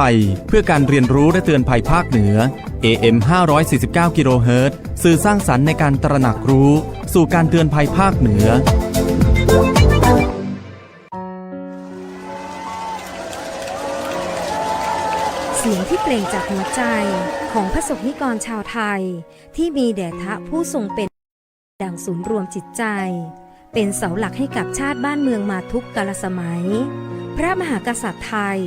ไทยเพื่อการเรียนรู้และเตือนภัยภาคเหนือ AM 549 กิโลเฮิรตซ์สื่อสร้างสรรค์ในการตระหนักรู้ สู่การเตือนภัยภาคเหนือ เสียงที่เปล่งจากหัวใจของพระสงฆ์นิกรชาวไทย ที่มีแด่ทะผู้ทรงเป็น ดังศูนย์รวมจิตใจ เป็นเสาหลักให้กับชาติบ้านเมืองมาทุกกาลสมัย พระมหากษัตริย์ไทย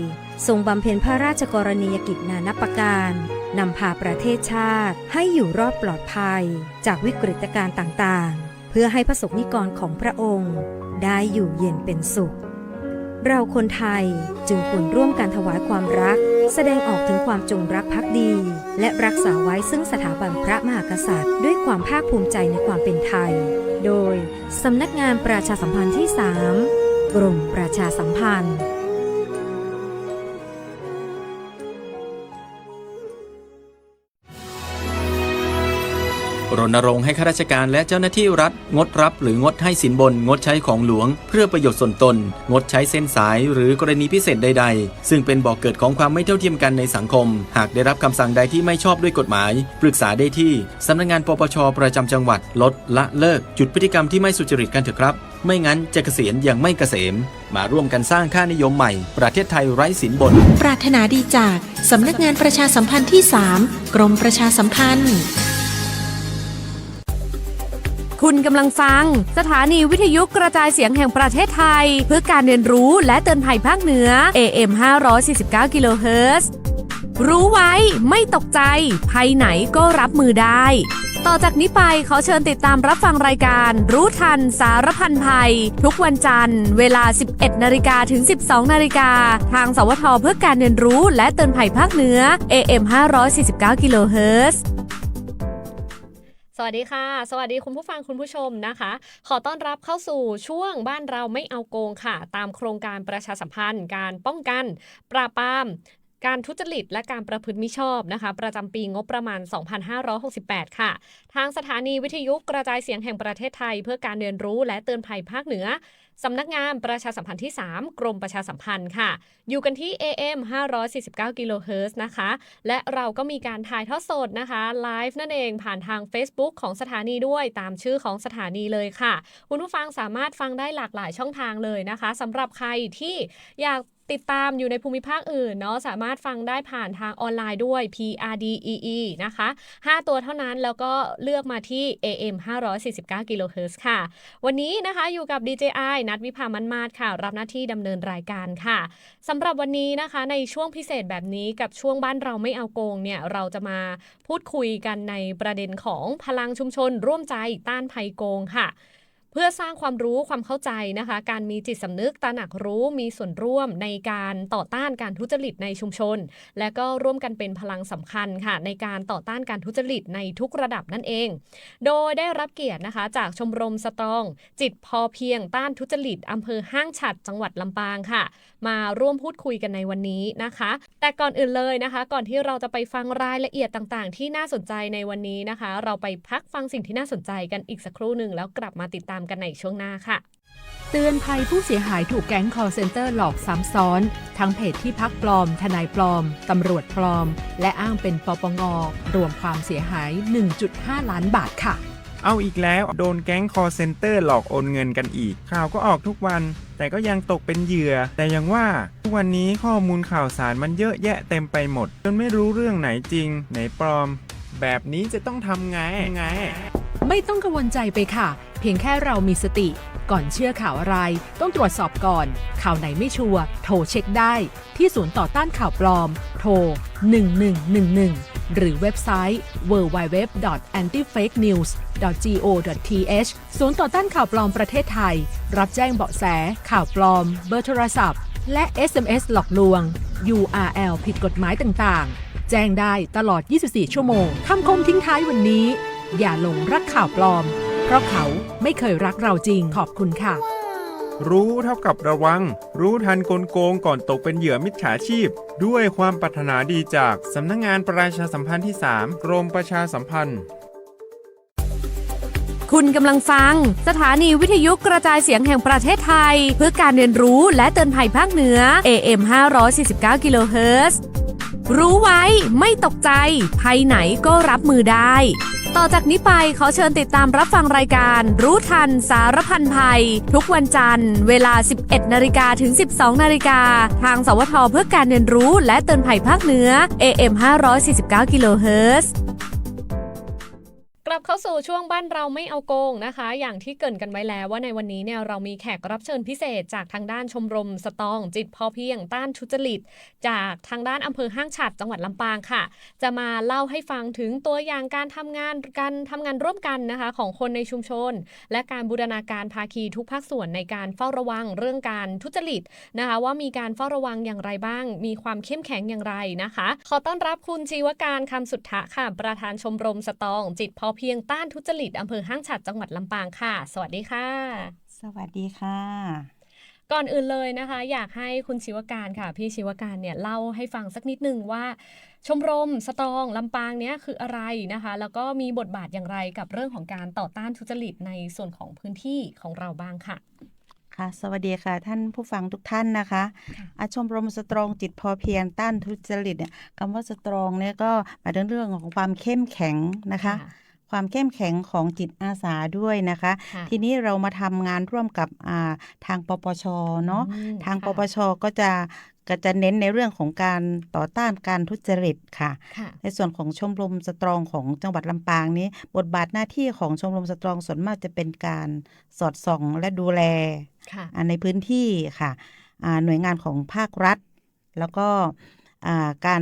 ทรงบำเพ็ญพระราชกรณียกิจนานับประการนำพาประเทศชาติให้อยู่รอดปลอดภัย จากวิกฤตการณ์ต่างๆ เพื่อให้พระสงฆ์นิกรของพระองค์ ได้อยู่เย็นเป็นสุข เราคนไทยจึงควรร่วมกันถวายความรัก แสดงออกถึงความจงรักภักดี และรักษาไว้ซึ่งสถาบันพระมหากษัตริย์ ด้วยความภาคภูมิใจในความเป็นไทย โดยสำนักงานประชาสัมพันธ์ที่ 3 กรมประชาสัมพันธ์ รณรงค์ให้ข้าราชการและเจ้าหน้าที่รัฐ งดรับหรืองดให้สินบน งดใช้ของหลวง เพื่อประโยชน์ส่วนตน งดใช้เส้นสายหรือกรณีพิเศษใด ๆ ซึ่งเป็นบ่อกเกิดของความไม่เท่าเทียมกันในสังคม หากได้รับคำสั่งใดที่ไม่ชอบด้วยกฎหมาย ปรึกษาได้ที่สำนักงานปปชประจำจังหวัด ลดละเลิก จุดพฤติกรรมที่ไม่สุจริตกันเถอะครับ ไม่งั้นจะเกษียณอย่างไม่เกษม มาร่วมกันสร้างค่านิยมใหม่ ประเทศไทยไร้สินบน ปรารถนาดีจากสำนักงานประชาสัมพันธ์ที่ 3 กรมประชาสัมพันธ์ คุณกำลังฟัง สถานีวิทยุกระจายเสียงแห่งประเทศไทย เพื่อการเรียนรู้และเตือนภัยภาคเหนือ AM 549กิโลเฮิรตซ์รู้ไว้ไม่ตกใจ ภัยไหนก็รับมือได้ ต่อจากนี้ไปขอเชิญติดตามรับฟังรายการ รู้ทันสารพันภัย ทุกวันจันทร์ เวลา 11นาฬิกาถึง 12นาฬิกาทางสวทเพื่อการเรียนรู้และเตือนภัยภาคเหนือ AM 549กิโลเฮิรตซ์ สวัสดีค่ะ สวัสดีคุณผู้ฟังคุณผู้ชมนะคะ ขอต้อนรับเข้าสู่ช่วงบ้านเราไม่เอาโกงค่ะ ตามโครงการประชาสัมพันธ์ การป้องกัน ปราบปรามการทุจริตและการประพฤติมิชอบนะคะ ประจำปีงบประมาณ 2568 ค่ะ ทางสถานีวิทยุกระจายเสียงแห่งประเทศไทย เพื่อการเรียนรู้และเตือนภัยภาคเหนือ สำนักงานประชาสัมพันธ์ที่ 3 กรมประชาสัมพันธ์ค่ะ อยู่กันที่ AM 549กิโลเฮิรตซ์นะคะ และเราก็มีการถ่ายทอดสดนะคะไลฟ์นั่นเองผ่านทาง Facebook ของสถานีด้วยตามชื่อของสถานีเลยค่ะ คุณผู้ฟังสามารถฟังได้หลากหลายช่องทางเลยนะคะสำหรับใครที่อยาก ติดตามอยู่ในภูมิภาคอื่นเนาะสามารถฟังได้ผ่านทางออนไลน์ด้วย PRDEE นะคะ 5 ตัวเท่านั้นแล้วก็เลือกมาที่ AM 549 กิโลเฮิรตซ์ค่ะ วันนี้นะคะอยู่กับ DJI นัดวิภามันมาศค่ะ รับหน้าที่ดำเนินรายการค่ะสำหรับวันนี้นะคะในช่วงพิเศษแบบนี้กับช่วงบ้านเราไม่เอาโกงเนี่ยเราจะมาพูดคุยกันในประเด็นของพลังชุมชนร่วมใจต้านภัยโกงค่ะ พื่อสร้างความรู้ความเข้าใจนะคะ การมีจิตสำนึกตระหนักรู้มีส่วนร่วมในการต่อต้านการทุจริตในชุมชน และก็ร่วมกันเป็นพลังสำคัญค่ะ ในการต่อต้านการทุจริตในทุกระดับนั่นเอง โดยได้รับเกียรตินะคะ จากชมรมสตรอง จิตพอเพียงต้านทุจริตอำเภอห้างฉัดจังหวัดลำปางค่ะ มาร่วมพูดคุยกันในวันนี้นะคะ แต่ก่อนอื่นเลยนะคะ ก่อนที่เราจะไปฟังรายละเอียดต่างๆ ที่น่าสนใจในวันนี้นะคะ เราไปพักฟังสิ่งที่น่าสนใจกันอีกสักครู่หนึ่งแล้วกลับมาติดตามกันในช่วงหน้าค่ะเตือนภัยผู้เสียหายถูกแก๊ง call center หลอกซ้ำซ้อน ทั้งเพจที่พักปลอม ทนายปลอม ตำรวจปลอม และอ้างเป็นปปง รวมความเสียหาย 1.5 ล้านบาทค่ะ เอาอีกแล้วโดนแก๊งคอเซ็นเตอร์หลอกโอนเงินกันอีก ข่าวก็ออกทุกวัน แต่ก็ยังตกเป็นเหยื่อ แต่ยังว่าทุกวันนี้ข้อมูลข่าวสารมันเยอะแยะเต็มไปหมด จนไม่รู้เรื่องไหนจริง ไหนปลอม แบบนี้จะต้องทำไงไง ไม่ต้องกังวลใจไปค่ะ เพียงแค่เรามีสติ ก่อนเชื่อข่าวอะไร ต้องตรวจสอบก่อน ข่าวไหนไม่ชัวร์โทรเช็คได้ ที่ศูนย์ต่อต้านข่าวปลอม โทร 1111 หรือเว็บไซต์ www.antifakenews.go.th ศูนย์ต่อต้านข่าวปลอมประเทศไทย รับแจ้งเบาะแส ข่าวปลอม เบอร์โทรศัพท์ และ SMS หลอกลวง URL ผิดกฎหมายต่างๆ แจ้งได้ตลอด 24 ชั่วโมง คำคมทิ้งท้ายวันนี้ อย่าหลงรักข่าวปลอม เพราะเขาไม่เคยรักเราจริงขอบคุณค่ะ รู้เท่ากับระวัง รู้ทันกลโกงก่อนตกเป็นเหยื่อมิจฉาชีพ ด้วยความปรารถนาดีจาก สำนักงานประชาสัมพันธ์ที่ 3 กรมประชาสัมพันธ์ คุณกำลังฟัง สถานีวิทยุกระจายเสียงแห่งประเทศไทย เพื่อการเรียนรู้และเตือนภัยภาคเหนือ AM 549กิโลเฮิรตซ์รู้ไว้ไม่ตกใจภัยไหนก็รับมือได้ต่อจากนี้ไปขอเชิญติดตามรับฟังรายการ รู้ทันสารพันภัย ทุกวันจันทร์ เวลา 11 นาฬิกาถึง 12 นาฬิกา ทางสวทเพื่อการเรียนรู้และเตือนภัยภาคเหนือ AM 549 กิโลเฮิรตซ์ กลับเข้าสู่ช่วงบ้านเราไม่เอาโกงนะคะ อย่างที่เกินกันไว้แล้วว่าในวันนี้เนี่ยเรามีแขกรับเชิญพิเศษ จากทางด้านชมรมสตอง จิตพอเพียงต้านทุจริต จากทางด้านอำเภอห้างฉัดจังหวัดลำปางค่ะ จะมาเล่าให้ฟังถึงตัวอย่างการทำงานการทำงานร่วมกันนะคะ ของคนในชุมชน และการบูรณาการภาคีทุกภาคส่วนในการเฝ้าระวังเรื่องการทุจริตนะคะ ว่ามีการเฝ้าระวังอย่างไรบ้าง มีความเข้มแข็งอย่างไรนะคะ ขอต้อนรับคุณชีวการคำสุทธะค่ะประธานชมรมสตอง จิตพอเพียงต้านทุจริตอำเภอห้างฉัดจังหวัดลำปางค่ะ สวัสดีค่ะ สวัสดีค่ะ ก่อนอื่นเลยนะคะ อยากให้คุณชิวการค่ะ พี่ชิวการเนี่ยเล่าให้ฟังสักนิดนึงว่า ชมรมสตองลำปางเนี้ยคืออะไรนะคะ แล้วก็มีบทบาทอย่างไรกับเรื่องของการต่อต้านทุจริตในส่วนของพื้นที่ของเราบ้างค่ะค่ะสวัสดีค่ะท่านผู้ฟังทุกท่านนะคะค่ะอาชมรมสตรองจิตพอเพียงต้านทุจริตเนี่ยคำว่าสตรองเนี่ยก็หมายถึงเรื่องของความเข้มแข็งนะคะ ความเข้มแข็งของจิตอาสาด้วยนะคะค่ะทีนี้เรามาทำงานร่วมกับอ่าทางปปชเนาะอืมทางค่ะปปชก็จะก็จะเน้นในเรื่องของการต่อต้านการทุจริตค่ะค่ะ ในส่วนของชมรมสตรองของจังหวัดลำปางนี้ บทบาทหน้าที่ของชมรมสตรองส่วนมากจะเป็นการสอดส่องและดูแลค่ะอ่าในพื้นที่ค่ะอ่าหน่วยงานของภาครัฐ แล้วก็อ่าการ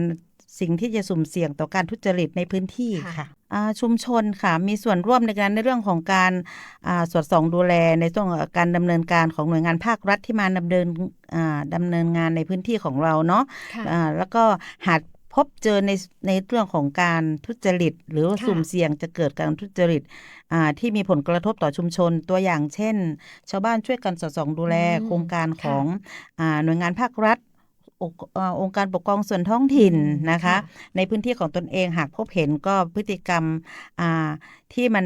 สิ่งที่จะสุ่มเสี่ยงต่อการทุจริตในพื้นที่ค่ะค่ะอ่า ชุมชนค่ะมีส่วนร่วมในการในเรื่องของการอ่าสอดส่องดูแลในช่วงการดำเนินการของหน่วยงานภาครัฐที่มาดำเนินอ่าดำเนินงานในพื้นที่ของเราเนาะค่ะอ่าแล้วก็หากพบเจอในในเรื่องของการทุจริต หรือว่าค่ะสุ่มเสี่ยงจะเกิดการทุจริตอ่าที่มีผลกระทบต่อชุมชนตัวอย่างเช่น ชาวบ้านช่วยกันสอดส่องดูแลอืมโครงการค่ะของอ่าหน่วยงานภาครัฐ องค์อ่าองค์การปกครองส่วนท้องถิ่นนะคะ ในพื้นที่ของตนเองหากพบเห็นก็พฤติกรรมอ่าที่มัน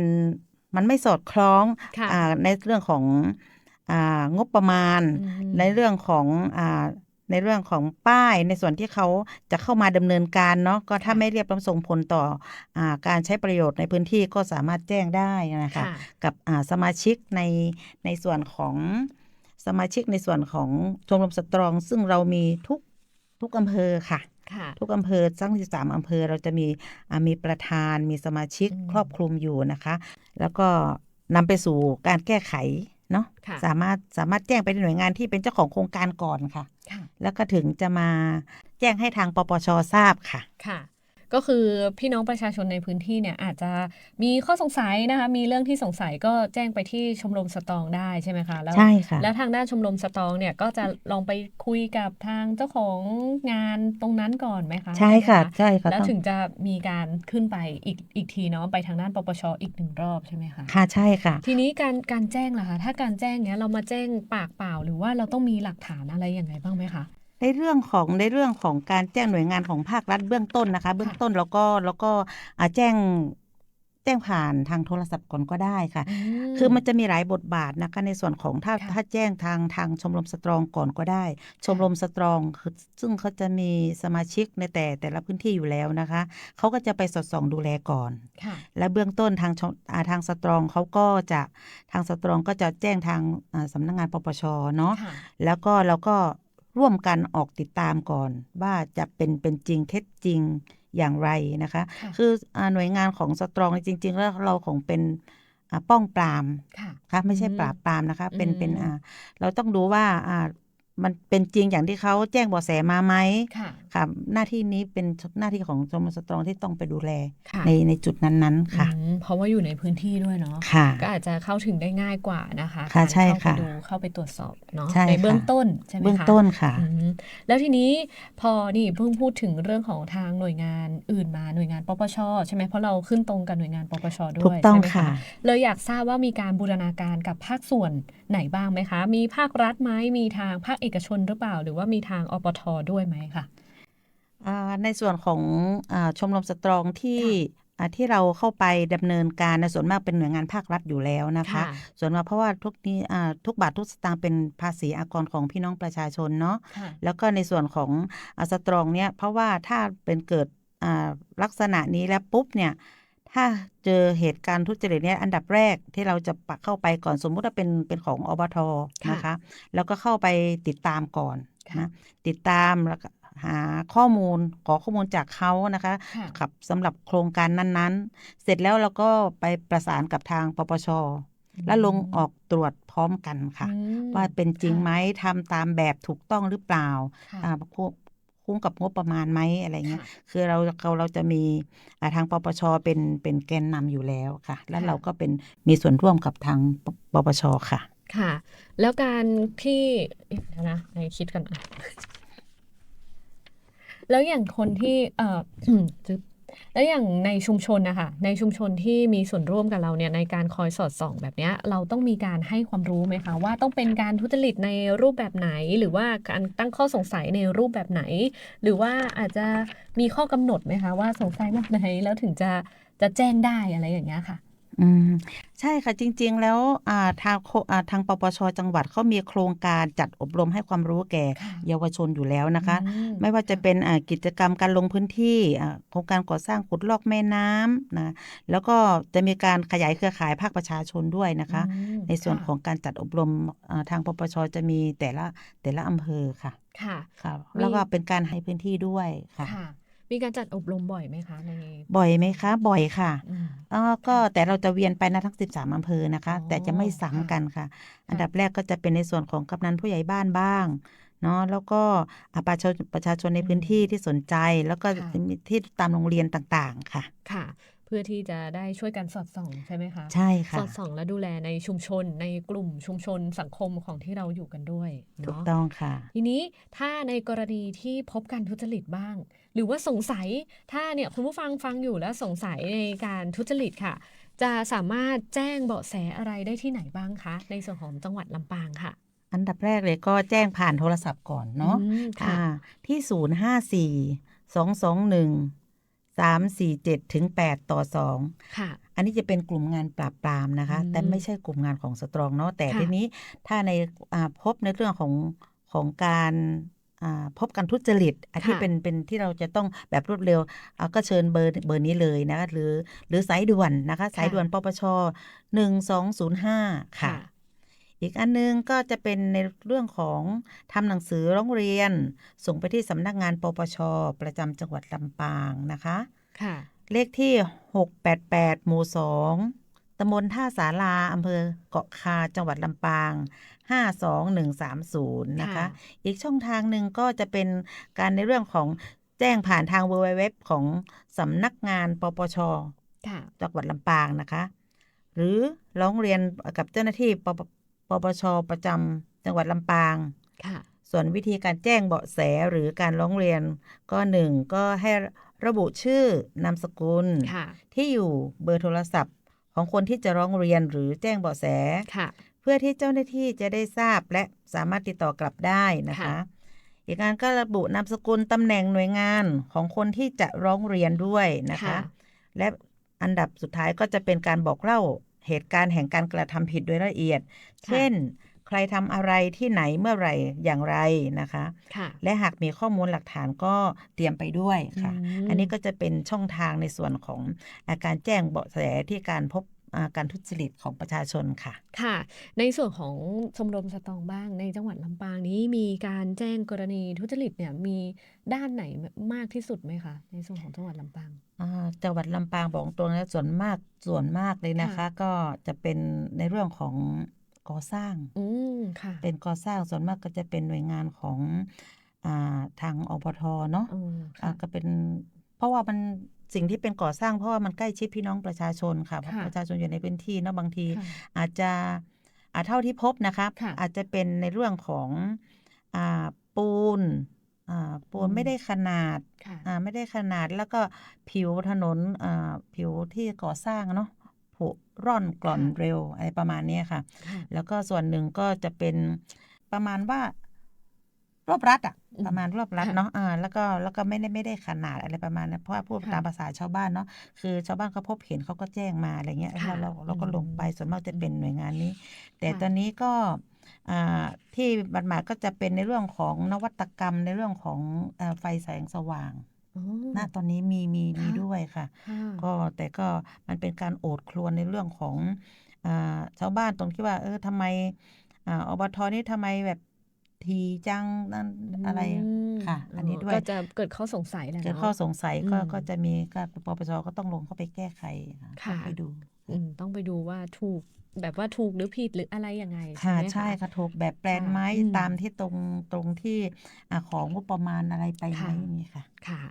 มันไม่สอดคล้องค่ะอ่าในเรื่องของอางบประมาณอืมในเรื่องของอ่าในเรื่องของป้ายในส่วนที่เขาจะเข้ามาดำเนินการเนาะก็ถ้าค่ะไม่เรียบร้อยส่งผลต่ออาการใช้ประโยชน์ในพื้นที่ก็สามารถแจ้งได้นะคะค่ะกับอ่าสมาชิกในในส่วนของสมาชิกในส่วนของชมรมสตรอง ซึ่งเรามีทุก ทุกอำเภอค่ะค่ะ ทุกอำเภอทั้ง13อำเภอเราจะมีอ่ามีประธานมีสมาชิกอืมครอบคลุมอยู่นะคะ แล้วก็นำไปสู่การแก้ไขเนาะค่ะสามารถสามารถแจ้งไปในหน่วยงานที่เป็นเจ้าของโครงการก่อนค่ะค่ะแล้วก็ถึงจะมาแจ้งให้ทางปปชทราบค่ะค่ะ ก็คือพี่น้องประชาชนในพื้นที่เนี่ยอาจจะมีข้อสงสัยนะคะ มีเรื่องที่สงสัยก็แจ้งไปที่ชมรมสตองได้ใช่ไหมคะแล้วใช่ค่ะแล้วทางด้านชมรมสตองเนี่ยก็จะลองไปคุยกับทางเจ้าของงานตรงนั้นก่อนไหมคะใช่ค่ะไหมใช่ค่ะแล้วต้องถึงจะมีการขึ้นไปอีกอีกทีเนาะไปทางด้านปปชอีกหนึ่งรอบใช่ไหมคะค่ะใช่ค่ะ ทีนี้การการแจ้งล่ะคะถ้าการแจ้งเนี้ยเรามาแจ้งปากเปล่า หรือว่าเราต้องมีหลักฐานอะไรอย่างไรบ้างไหมคะ ในเรื่องของในเรื่องของการแจ้งหน่วยงานของภาครัฐเบื้องต้นนะคะ เบื้องต้นแล้วก็แล้วก็อ่าแจ้งแจ้งผ่านทางโทรศัพท์ก่อนก็ได้ค่ะ คือมันจะมีหลายบทบาทนะคะในส่วนของถ้าค่ะถ้าแจ้งทางทางชมรมสตรองก่อนก็ได้ ชมรมสตรองคือซึ่งเขาจะมีสมาชิกในแต่แต่ละพื้นที่อยู่แล้วนะคะ เขาก็จะไปสอดส่องดูแลก่อนค่ะและเบื้องต้นทางชมอ่าทางสตรองเขาก็จะทางสตรองก็จะแจ้งทางอ่าสำนักงานปปชเนาะค่ะแล้วก็เราก็ ร่วมกันออกติดตามก่อน ว่าจะเป็นเป็นจริงเท็จจริงอย่างไรนะคะค่ะคืออาหน่วยงานของสตรองจริง ๆ แล้วเราของเป็นอ่าป้องปรามค่ะค่ะไม่ใช่อืมปราบปรามนะคะ เป็นอืมเป็นอ่าเราต้องดูว่าอ่า มันเป็นจริงอย่างที่เขาแจ้งเบาะแสมาไหมค่ะค่ะ หน้าที่นี้เป็นหน้าที่ของชมรมสตรองที่ต้องไปดูแลค่ะในในจุดนั้นๆค่ะอืมเพราะว่าอยู่ในพื้นที่ด้วยเนาะค่ะ ก็อาจจะเข้าถึงได้ง่ายกว่านะคะค่ะการใช่เข้าไปค่ะดูเข้าไปตรวจสอบเนาะใช่ในเบื้องค่ะต้นใช่ไหมคะเบื้องต้นค่ะอืมแล้วทีนี้พอนี่เพิ่งพูดถึงเรื่องของทางหน่วยงานอื่นมาหน่วยงานปปชใช่ไหมเพราะเราขึ้นตรงกับหน่วยงานปปชด้วยถูกต้องใช่ไหมค่ะเลยอยากทราบว่ามีการบูรณาการกับภาคส่วนไหนบ้างไหมคะ มีภาครัฐไหมมีทางภาคเอกชนหรือเปล่า หรือว่ามีทางอปทด้วยไหมคะอ่าในส่วนของอาชมรมสตรองที่อ่าที่เราเข้าไปดำเนินการในส่วนมากเป็นหน่วยงานภาครัฐอยู่แล้วนะคะ ส่วนมากเพราะว่าทุกนี้อ่าทุกบาททุกสตางค์เป็นภาษีอากรของพี่น้องประชาชนเนาะค่ะแล้วก็ในส่วนของอาสตรองเนี่ยเพราะว่าถ้าเป็นเกิดอ่าลักษณะนี้แล้วปุ๊บเนี่ย ถ้าเจอเหตุการณ์ทุจริตเนี่ยอันดับแรกที่เราจะปักเข้าไปก่อนสมมุติว่าเป็นเป็นของอบทนะคะ แล้วก็เข้าไปติดตามก่อนค่ะนะติดตามแล้วก็หาข้อมูลขอข้อมูลจากเขานะคะค่ะครับสำหรับโครงการนั้นๆ เสร็จแล้วเราก็ไปประสานกับทางปปชและลงออกตรวจพร้อมกันค่ะอืมว่าเป็นจริงค่ะไหมทำตามแบบถูกต้องหรือเปล่า ค่ะอ่าคุ้มคุ้มกับงบประมาณไหมอะไรเงี้ยค่ะคือเราเราเราจะมีอ่าทางปปชเป็นเป็นแกนนำอยู่แล้วค่ะ แล้วค่ะเราก็เป็นมีส่วนร่วมกับทางปปปชค่ะค่ะ แล้วการที่เอ๊ะเดี๋ยวนะให้คิดกันอะแล้วอย่างคนที่เอ่อจึ๊บ แล้วอย่างในชุมชนนะคะในชุมชนที่มีส่วนร่วมกับเราเนี่ยในการคอยสอดส่องแบบนี้เราต้องมีการให้ความรู้ไหมคะว่าต้องเป็นการทุจริตในรูปแบบไหน หรือว่าการตั้งข้อสงสัยในรูปแบบไหน หรือว่าอาจจะมีข้อกำหนดไหมคะว่าสงสัยแบบไหนแล้วถึงจะจะแจ้งได้อะไรอย่างเงี้ยค่ะอืม ใช่ค่ะจริง ๆ แล้วอ่าทางโคอ่าทางปปชจังหวัดเขามีโครงการจัดอบรมให้ความรู้แก่ค่ะเยาวชนอยู่แล้วนะคะอืมไม่ว่าจะเป็นอ่ากิจกรรมการลงพื้นที่อ่าโครงการก่อสร้างขุดลอกแม่น้ำนะแล้วก็จะมีการขยายเครือข่ายภาคประชาชนด้วยนะคะอืมในส่วนค่ะของการจัดอบรมอ่าทางปปชจะมีแต่ละแต่ละอำเภอค่ะค่ะค่ะมีแล้วก็เป็นการให้พื้นที่ด้วยค่ะค่ะ มีการจัดอบรมบ่อยไหมคะในบ่อยไหมคะ บ่อยค่ะอืมอ๋อก็แต่เราจะเวียนไปนะทั้ง 13อำเภอนะคะอ๋อแต่จะไม่ซ้ำกันค่ะ อันดับแรกก็จะเป็นในส่วนของกำนันผู้ใหญ่บ้านบ้างเนาะแล้วก็อ่าประชาชนประชาชนในพื้นที่ที่สนใจ แล้วก็ค่ะจะมีที่ตามโรงเรียนต่างๆค่ะค่ะเพื่อที่จะได้ช่วยกันสอดส่องใช่ไหมคะ ใช่ค่ะ สอดส่องและดูแลในชุมชนในกลุ่มชุมชนสังคมของที่เราอยู่กันด้วยถูกเนาะต้องค่ะ ทีนี้ถ้าในกรณีที่พบการทุจริตบ้าง หรือว่าสงสัยถ้าเนี่ยคุณผู้ฟังฟังอยู่แล้วสงสัยในการทุจริตค่ะ จะสามารถแจ้งเบาะแสอะไรได้ที่ไหนบ้างคะ ในส่วนของจังหวัดลำปางค่ะ อันดับแรกเลยก็แจ้งผ่านโทรศัพท์ก่อนเนาะอืมค่ะอ่าที่ศูนย์ห้าสี่สองสองหนึ่งสามสี่เจ็ดถึงแปดต่อสองค่ะอันนี้จะเป็นกลุ่มงานปราบปรามนะคะอืมแต่ไม่ใช่กลุ่มงานของสตรองเนาะแต่ค่ะทีนี้ถ้าในอ่าพบในเรื่องของของการอ่า พบการทุจริตอันที่เป็นเป็นที่เราจะต้องแบบรวดเร็วอ่าก็เชิญเบอร์เบอร์นี้เลยนะคะหรือหรือสายด่วนนะคะ สายด่วนปปชหนึ่งสองศูนย์ห้าค่ะ อีกอันนึงก็จะเป็นในเรื่องของทำหนังสือร้องเรียน ส่งไปที่สำนักงานปปชประจำจังหวัดลำปางนะคะ ค่ะ เลขที่688หมู่2 ตำบลท่าสาราอำเภอเกาะคาจังหวัดลำปาง 52130 นะคะค่ะอีกช่องทางหนึ่งก็จะเป็นการในเรื่องของแจ้งผ่านทางเว็บของสำนักงานปปชค่ะจังหวัดลำปางนะคะ หรือร้องเรียนกับเจ้าหน้าที่ปปปปชประจำจังหวัดลำปางค่ะส่วนวิธีการแจ้งเบาะแสหรือการร้องเรียนก็หนึ่งก็ให้ระบุชื่อนามสกุลค่ะที่อยู่เบอร์โทรศัพท์ ของคนที่จะร้องเรียนหรือแจ้งเบาะแสค่ะเพื่อที่เจ้าหน้าที่จะได้ทราบและสามารถติดต่อกลับได้นะคะค่ะอีกงานก็ระบุนามสกุลตำแหน่งหน่วยงานของคนที่จะร้องเรียนด้วยนะคะค่ะและอันดับสุดท้ายก็จะเป็นการบอกเล่าเหตุการณ์แห่งการกระทำผิดโดยละเอียด เช่น ใครทำอะไรที่ไหนเมื่อไหร่อย่างไรนะคะค่ะและหากมีข้อมูลหลักฐานก็เตรียมไปด้วยค่ะอืมอันนี้ก็จะเป็นช่องทางในส่วนของอาการแจ้งเบาะแสที่การพบอ่าการทุจริตของประชาชนค่ะ ค่ะ ในส่วนของชมรมสตองบ้างในจังหวัดลำปางนี้มีการแจ้งกรณีทุจริตเนี่ยมีด้านไหนมากที่สุดไหมคะ ในส่วนของจังหวัดลำปางอ่าจังหวัดลำปางบอกตรงนะส่วนมากส่วนมากเลยนะคะค่ะก็จะเป็นในเรื่องของ ก่อสร้างอืมค่ะเป็นก่อสร้างส่วนมากก็จะเป็นหน่วยงานของอ่าทางอปทเนาะอืมอ่าค่ะก็เป็น เพราะว่ามันสิ่งที่เป็นก่อสร้างเพราะว่ามันใกล้ชิดพี่น้องประชาชนค่ะเพราะค่ะประชาชนอยู่ในพื้นที่เนาะบางทีค่ะอาจจะอาเท่าที่พบนะครับค่ะอาจจะเป็นในเรื่องของอ่าปูนอ่าปูนอืมไม่ได้ขนาดค่ะอ่าไม่ได้ขนาดแล้วก็ผิวถนนอ่าผิวที่ก่อสร้างเนาะผุ ร่อนกร่อนค่ะเร็วอะไรประมาณเนี้ยค่ะค่ะ แล้วก็ส่วนหนึ่งก็จะเป็นประมาณว่ารวบรัดอะอืมประมาณรวบรัดค่ะเนาะอ่าแล้วก็แล้วก็ไม่ได้ไม่ได้ขนาดอะไรประมาณนั้นเพราะว่าพูดค่ะตามภาษาชาวบ้านเนาะคือชาวบ้านเขาพบเห็นเขาก็แจ้งมาอะไรเงี้ยค่ะแล้วเราเราก็ลงไปอืมส่วนมากจะเป็นหน่วยงานนี้ แต่ค่ะตอนนี้ก็อ่าที่บัดหมายก็จะเป็นในเรื่องของนวัตกรรมในเรื่องของเอ่อไฟแสงสว่างอ๋อ ณตอนนี้มีมีมีค่ะด้วยค่ะค่ะ ก็แต่ก็มันเป็นการโอดครวญในเรื่องของอาชาวบ้านตรงที่ว่า เออทำไมอ่าอบทนี่ทำไมแบบทีจังนั่นอะไรมค่ะ อันนี้ด้วยก็จะเกิดข้อสงสัยแหละเกิดเนาะข้อสงสัยก็อืมก็จะมีก็ปปชก็ต้องลงเข้าไปแก้ไขค่ะเข้าไปดูอืมต้องไปดูว่าถูก แบบว่าถูกหรือผิดหรืออะไรยังไงค่ะไหมใช่ค่ะถูกแบบแปลนค่ะไหมอืมตามที่ตรงตรงที่อ่าของงบประมาณอะไรไปไหมค่ะอย่างนี้ค่ะค่ะ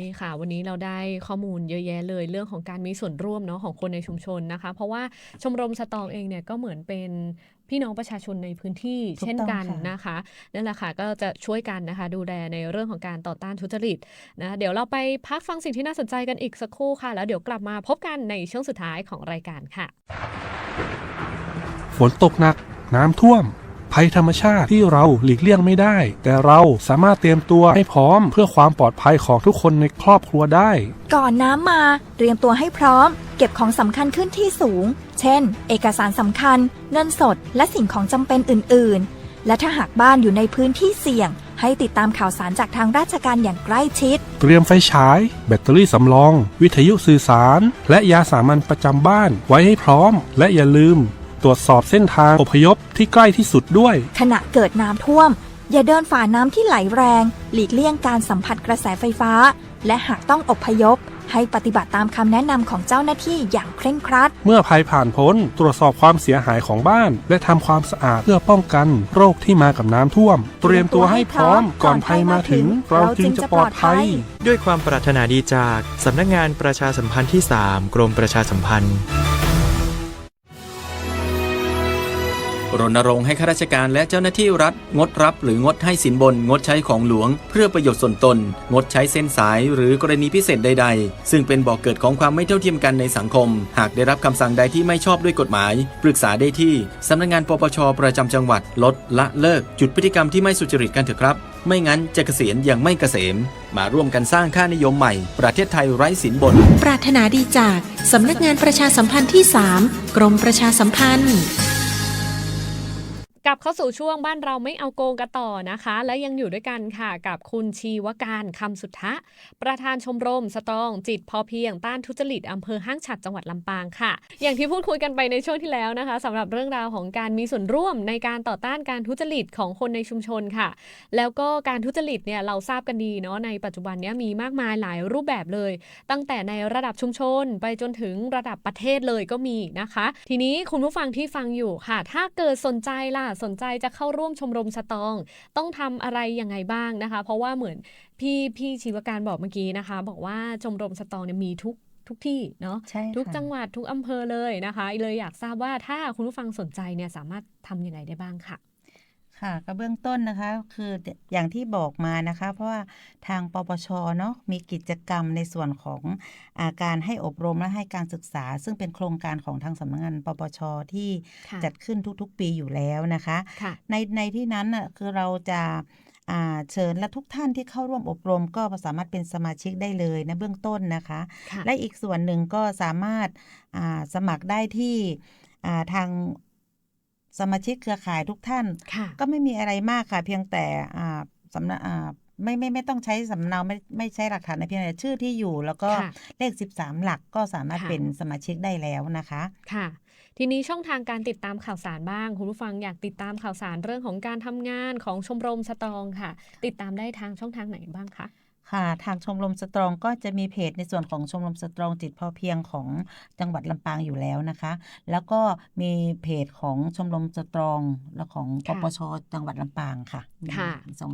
นี่ค่ะ วันนี้เราได้ข้อมูลเยอะแยะเลยเรื่องของการมีส่วนร่วมเนาะของคนในชุมชนนะคะ เพราะว่าชมรมสตองเองเนี่ยก็เหมือนเป็นพี่น้องประชาชนในพื้นที่ถูกต้องเช่นกันค่ะนะคะนั่นแหละค่ะก็จะช่วยกันนะคะ ดูแลในเรื่องของการต่อต้านทุจริตนะเดี๋ยวเราไปพักฟังสิ่งที่น่าสนใจกันอีกสักครู่ค่ะ แล้วเดี๋ยวกลับมาพบกันในช่วงสุดท้ายของรายการค่ะ ฝนตกหนัก น้ำท่วม ภัยธรรมชาติที่เราหลีกเลี่ยงไม่ได้ แต่เราสามารถเตรียมตัวให้พร้อมเพื่อความปลอดภัยของทุกคนในครอบครัวได้ ก่อนน้ำมาเตรียมตัวให้พร้อม เก็บของสำคัญขึ้นที่สูง เช่น เอกสารสำคัญ เงินสด และสิ่งของจำเป็นอื่น ๆ และถ้าหากบ้านอยู่ในพื้นที่เสี่ยง ให้ติดตามข่าวสารจากทางราชการอย่างใกล้ชิด เตรียมไฟฉาย แบตเตอรี่สำรอง วิทยุสื่อสาร และยาสามัญประจำบ้าน ไว้ให้พร้อม และอย่าลืม ตรวจสอบเส้นทางอพยพที่ใกล้ที่สุดด้วย ขณะเกิดน้ำท่วม อย่าเดินฝ่าน้ำที่ไหลแรง หลีกเลี่ยงการสัมผัสกระแสไฟฟ้า และหากต้องอพยพ ให้ปฏิบัติตามคำแนะนำของเจ้าหน้าที่อย่างเคร่งครัด เมื่อภัยผ่านพ้น ตรวจสอบความเสียหายของบ้าน และทำความสะอาดเพื่อป้องกันโรคที่มากับน้ำท่วม เตรียมตัวให้พร้อมก่อนภัยมาถึง เราจึงจะปลอดภัย ด้วยความปรารถนาดีจากสำนักงานประชาสัมพันธ์ที่ 3 กรมประชาสัมพันธ์ รณรงค์ให้ข้าราชการและเจ้าหน้าที่รัฐ งดรับหรืองดให้สินบน งดใช้ของหลวง เพื่อประโยชน์ส่วนตน งดใช้เส้นสายหรือกรณีพิเศษใด ๆ ซึ่งเป็นบ่อกเกิดของความไม่เท่าเทียมกันในสังคม หากได้รับคำสั่งใดที่ไม่ชอบด้วยกฎหมาย ปรึกษาได้ที่สำนักงานปปชประจำจังหวัด ลดละเลิกจุดพฤติกรรมที่ไม่สุจริตกันเถอะครับ ไม่งั้นจะเกษียณอย่างไม่เกษม มาร่วมกันสร้างค่านิยมใหม่ ประเทศไทยไร้สินบน ปรารถนาดีจากสำนักงานประชาสัมพันธ์ที่ 3 กรมประชาสัมพันธ์ กลับเข้าสู่ช่วงบ้านเราไม่เอาโกงกันต่อนะคะ และยังอยู่ด้วยกันค่ะกับคุณชีวการคำสุทธะ ประธานชมรมสตรอง จิตพอเพียงต้านทุจริตอำเภอห้างฉัดจังหวัดลำปางค่ะ อย่างที่พูดคุยกันไปในช่วงที่แล้วนะคะสำหรับเรื่องราวของการมีส่วนร่วมในการต่อต้านการทุจริตของคนในชุมชนค่ะ แล้วก็การทุจริตเนี่ยเราทราบกันดีเนาะในปัจจุบันนี้มีมากมายหลายรูปแบบเลย ตั้งแต่ในระดับชุมชน ไปจนถึงระดับประเทศเลยก็มีนะคะ ทีนี้คุณผู้ฟังที่ฟังอยู่ค่ะ ถ้าเกิดสนใจล่ะสนใจจะเข้าร่วมชมรมสตอง ต้องทำอะไรยังไงบ้างนะคะ เพราะว่าเหมือนพี่พี่ชีวการบอกเมื่อกี้นะคะ บอกว่าชมรมสตองเนี่ยมีทุกทุกที่เนาะใช่ค่ะทุกจังหวัดทุกอำเภอเลยนะคะ เลยอยากทราบว่าถ้าคุณผู้ฟังสนใจเนี่ยสามารถทำยังไงได้บ้างค่ะ ค่ะก็เบื้องต้นนะคะคืออย่างที่บอกมานะคะ เพราะว่าทางปปชเนาะมีกิจกรรมในส่วนของอาการให้อบรมและให้การศึกษา ซึ่งเป็นโครงการของทางสำนักงานปปชที่ค่ะจัดขึ้นทุกๆ ปีอยู่แล้วนะคะค่ะในในที่นั้นน่ะคือเราจะอ่าเชิญและทุกท่านที่เข้าร่วมอบรมก็สามารถเป็นสมาชิกได้เลยนะเบื้องต้นนะคะค่ะและอีกส่วนหนึ่งก็สามารถอ่าสมัครได้ที่อ่าทาง สมาชิกเครือข่ายทุกท่านค่ะก็ไม่มีอะไรมากค่ะ เพียงแต่อ่าสำนักอ่าไม่ไม่ไม่ต้องใช้สำเนาไม่ไม่ใช้หลักฐานในเพียงแต่ชื่อที่อยู่ แล้วก็ค่ะเลข 13 หลักก็สามารถค่ะเป็นสมาชิกได้แล้วนะคะค่ะ ทีนี้ช่องทางการติดตามข่าวสารบ้าง คุณผู้ฟังอยากติดตามข่าวสารเรื่องของการทำงานของชมรมสตรองค่ะ ติดตามได้ทางช่องทางไหนบ้างคะ ค่ะ ทางชมรมสตรองก็จะมีเพจในส่วนของชมรมสตรองจิตพอเพียงของจังหวัดลำปางอยู่แล้วนะคะ แล้วก็มีเพจของชมรมสตรองและของปค่ะปชจังหวัดลำปางค่ะมีค่ะมีสอง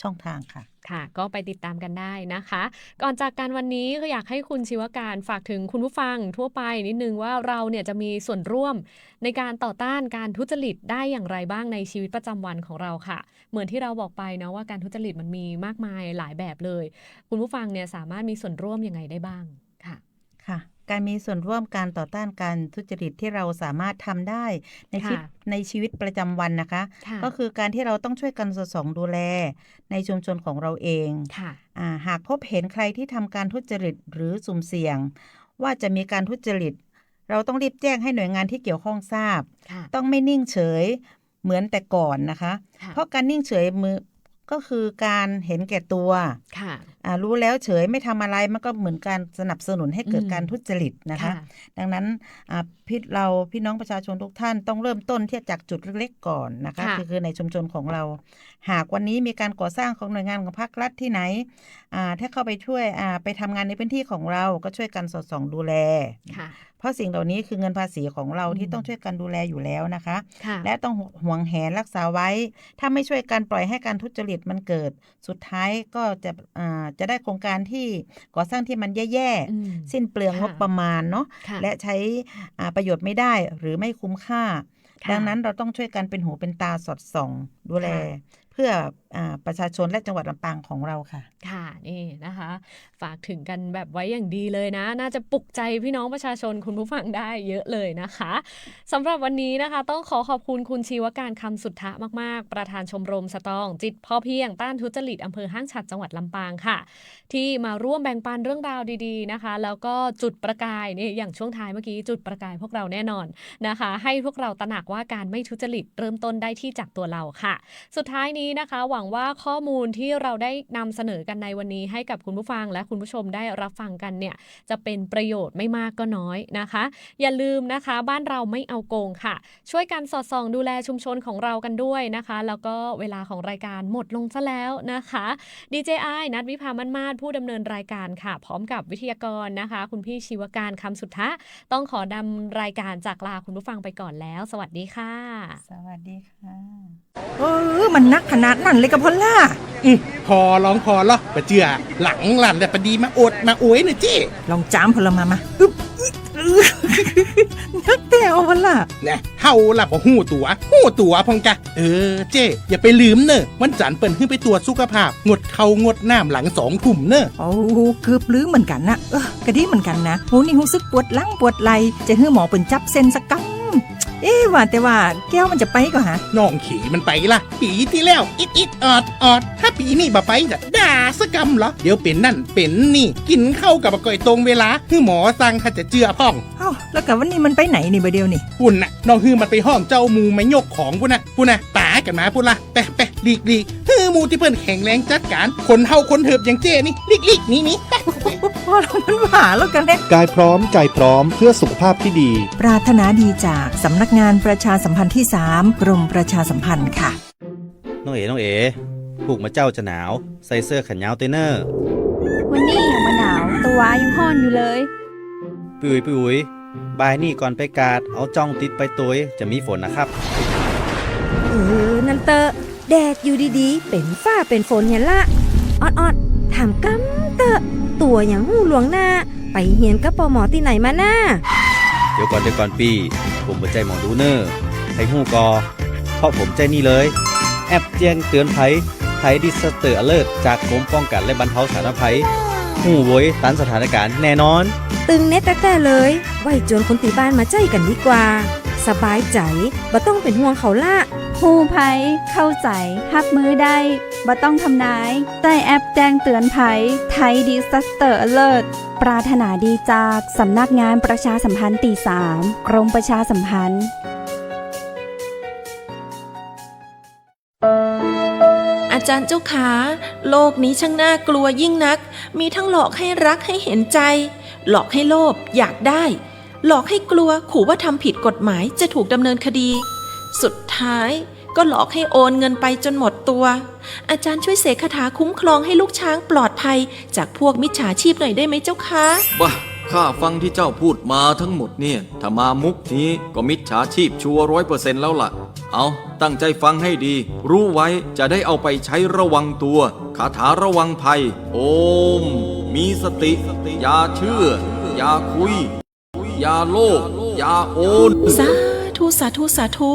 ช่องทางค่ะค่ะก็ไปติดตามกันได้นะคะ ก่อนจากการวันนี้ก็อยากให้คุณชิวการฝากถึงคุณผู้ฟังทั่วไปนิดนึงว่าเราเนี่ยจะมีส่วนร่วมในการต่อต้านการทุจริตได้อย่างไรบ้างในชีวิตประจำวันของเราค่ะ เหมือนที่เราบอกไปนะว่าการทุจริตมันมีมากมายหลายแบบเลย คุณผู้ฟังเนี่ยสามารถมีส่วนร่วมยังไงได้บ้างค่ะค่ะการมีส่วนร่วมการต่อต้านการทุจริตที่เราสามารถทำได้ในชีวิตค่ะในชีวิตประจำวันนะคะค่ะก็คือการที่เราต้องช่วยกันสอดส่องดูแล ในชุมชนของเราเองค่ะอ่าหากพบเห็นใครที่ทำการทุจริตหรือสุ่มเสี่ยง ว่าจะมีการทุจริต เราต้องรีบแจ้งให้หน่วยงานที่เกี่ยวข้องทราบค่ะต้องไม่นิ่งเฉย เหมือนแต่ก่อนนะคะค่ะเพราะการนิ่งเฉยมือก็คือการเห็นแก่ตัวค่ะอ่ารู้แล้วเฉยไม่ทำอะไรมันก็เหมือนการสนับสนุนให้เกิดอืมการทุจริตนะคะค่ะดังนั้นอ่าพี่เราพี่น้องประชาชนทุกท่านต้องเริ่มต้นที่จากจุดเล็กๆก่อนนะคะค่ะคือคือในชุมชนของเรา หากวันนี้มีการก่อสร้างของหน่วยงานของภาครัฐที่ไหนอ่าถ้าเข้าไปช่วยอ่าไปทำงานในพื้นที่ของเราก็ช่วยกันสอดส่องดูแลค่ะเพราะสิ่งเหล่านี้คือเงินภาษีของเราอืมที่ต้องช่วยกันดูแลอยู่แล้วนะคะค่ะและต้องห่วงแหนรักษาไว้ ถ้าไม่ช่วยกันปล่อยให้การทุจริตมันเกิด สุดท้ายก็จะอ่าจะได้โครงการที่ก่อสร้างที่มันแย่อืมๆสิ้นเปลืองค่ะงบประมาณเนาะค่ะและใช้อ่าประโยชน์ไม่ได้หรือไม่คุ้มค่าค่ะดังนั้นเราต้องช่วยกันเป็นหูเป็นตาสอดส่อง ดูแลค่ะเพื่ออประชาชนและจังหวัดลำปางของเราค่ะ ค่ะนี่นะคะ ฝากถึงกันแบบไว้อย่างดีเลยนะ น่าจะปลุกใจพี่น้องประชาชนคุณผู้ฟังได้เยอะเลยนะคะสำหรับวันนี้นะคะ ต้องขอขอบคุณคุณชีวการคำสุทธะมากๆ ประธานชมรมสตอง จิตพ่อเพียงต้านทุจริตอำเภอห้างฉัดจังหวัดลำปางค่ะ ที่มาร่วมแบ่งปันเรื่องราวดีๆนะคะ แล้วก็จุดประกายนี่อย่างช่วงท้ายเมื่อกี้จุดประกายพวกเราแน่นอนนะคะ ให้พวกเราตระหนักว่าการไม่ทุจริตเริ่มต้นได้ที่จากตัวเราค่ะ สุดท้ายนี้นะคะ หวังว่าข้อมูลที่เราได้นำเสนอกันในวันนี้ ให้กับคุณผู้ฟังและคุณผู้ชมได้รับฟังกันเนี่ยจะเป็นประโยชน์ไม่มากก็น้อยนะคะ อย่าลืมนะคะ บ้านเราไม่เอาโกงค่ะ ช่วยกันสอดส่องดูแลชุมชนของเรากันด้วยนะคะ แล้วก็เวลาของรายการหมดลงซะแล้วนะคะดีเจไอนัดวิภามันมาศผู้ดำเนินรายการค่ะ พร้อมกับวิทยากรนะคะ คุณพี่ชีวการคำสุทธะต้องขอดำรายการจากลาคุณผู้ฟังไปก่อนแล้ว สวัสดีค่ะ สวัสดีค่ะเออ มันนักขนาดนั้นเลยกับพอลล่าอืมพอลองพอลอปะเจือหลังหลันแต่ปะดีมาอดมาอวยหน่อยเจ้ลองจามพลมามาอึ๊บอึ๊บอึ๊บนักแต่เอาพอลล่าเนี่ยเฮาล่ะบ่หู้ตัวหู้ตัวพองกะเออเจ้อย่าไปลืมเนอะวันจันทร์เปิ่นขึ้นไปตรวจสุขภาพ งดเขางดน้ำหลังสองทุ่มเนอะโอ้เกือบลืมเหมือนกันนะเออกะดีเหมือนกันนะโหนี่รู้สึกปวดหลังปวดไหล่จะให้หมอเปิ่นจับเส้นสักกำ เอ๊ะว่าแต่ว่าแก้วมันจะไปก็ฮะน้องขี่มันไปล่ะปีที่แล้วอิดอิดออดออดถ้าปีนี้บ่ไปจะด่าสกำเหรอเดี๋ยวเป็นนั่นเป็นนี่ กินเข้าวกับก่อยตรงเวลาคือหมอสั่งถ้าจะเจือพ่องเอ้าแล้วกับวันนี้มันไปไหนนี่บะเดียวนี่ปุ่นน่ะน้องฮือมันไปห้องเจ้าหมูไม่ยกของปุ่นน่ะปุ่นน่ะป๋า กันมาปุ่นละไปไปหลีกหลีกฮือหมูที่เพิ่นแข็งแรงจัดการคนเฮาคนเถิบอย่างเจ้นี่หลีกหลีกหนี่นี่พอเรามันหวาแล้วกันเนี่ยกายพร้อมใจพร้อมเพื่อสุขภาพที่ดี ปรารถนาดีจากสำนักงานประชาสัมพันธ์ที่ 3 กรมประชาสัมพันธ์ค่ะ น้องเอ๋น้องเอ๋ผูกมาเจ้าจะหนาว ใส่เสื้อแขนยาวเตเนอร์วันนี้ยังมาหนาวตัวยังห้อนอยู่เลย ปุยปุยบายนี่ก่อนไปกาด เอาจ้องติดไปตัวจะมีฝนนะครับ เออ นันเตอะแดดอยู่ดีๆ เป็นฝ้าเป็นฝนเห็นละออดๆถามกำเตอะตัวอย่างหูหลวงหน้า ไปเฮียนกับปอหมอที่ไหนมาหน้าเดี๋ยวก่อนเดี๋ยวก่อนปี ผมหัวใจหมอดูเนอร์ให้หู้กอ เพราะผมใจนี่เลย แอปแจ้งเตือนภัยภัยดิสเตอร์อเลิร์จากกรมป้องกันและบรรเทาสาธารณภัยหูโวยตันสถานการณ์แน่นอน ตึงเน็ตแต่เลย ไว้จวนคนตีบ้านมาใจกันดีกว่า สบายใจบ่ต้องเป็นห่วงเขาละ ผู้ภัยเข้าใจฮับมือได้บ่ต้องทำนายใต้แอปแจ้งเตือนภัยไทยดิสเตอร์เลิศปรารถนาดีจากสำนักงานประชาสัมพันธ์ตีสามกรมประชาสัมพันธ์อาจารย์เจ้าขา โลกนี้ช่างน่ากลัวยิ่งนัก มีทั้งหลอกให้รักให้เห็นใจ หลอกให้โลภอยากได้ หลอกให้กลัวขู่ว่าทำผิดกฎหมายจะถูกดำเนินคดี สุดท้ายก็หลอกให้โอนเงินไปจนหมดตัว อาจารย์ช่วยเสกคาถาคุ้มครองให้ลูกช้างปลอดภัย จากพวกมิจฉาชีพหน่อยได้ไหมเจ้าคะบ้าข้าฟังที่เจ้าพูดมาทั้งหมดเนี่ย ถ้ามามุกนี้ก็มิจฉาชีพชัวร้อยเปอร์เซ็นต์แล้วล่ะ เอาตั้งใจฟังให้ดี รู้ไว้จะได้เอาไปใช้ระวังตัวคาถาระวังภัย โอม มีสติ อย่าเชื่อ อย่าคุย อย่าโลภอย่าโอนสา ธุสาธุสาธุ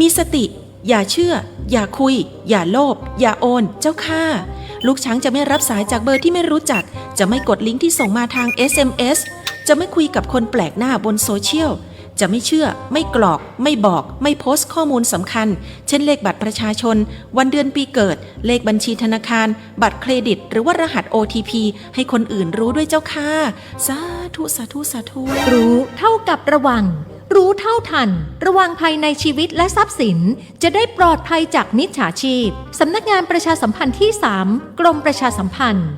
มีสติ อย่าเชื่อ อย่าคุย อย่าโลภอย่าโอน เจ้าค่ะ ลูกช้างจะไม่รับสายจากเบอร์ที่ไม่รู้จัก จะไม่กดลิงก์ที่ส่งมาทาง SMS จะจะไม่คุยกับคนแปลกหน้าบนโซเชียลจะไม่เชื่อ ไม่กรอก ไม่บอก ไม่โพสต์ข้อมูลสำคัญ เช่นเลขบัตรประชาชน วันเดือนปีเกิด เลขบัญชีธนาคาร บัตรเครดิต หรือว่ารหัส OTP ให้คนอื่นรู้ด้วยเจ้าค่ะ สาธุ สาธุ สาธุ รู้เท่ากับระวัง รู้เท่าทัน ระวังภัยในชีวิตและทรัพย์สิน จะได้ปลอดภัยจากมิจฉาชีพ สำนักงานประชาสัมพันธ์ที่ 3 กรมประชาสัมพันธ์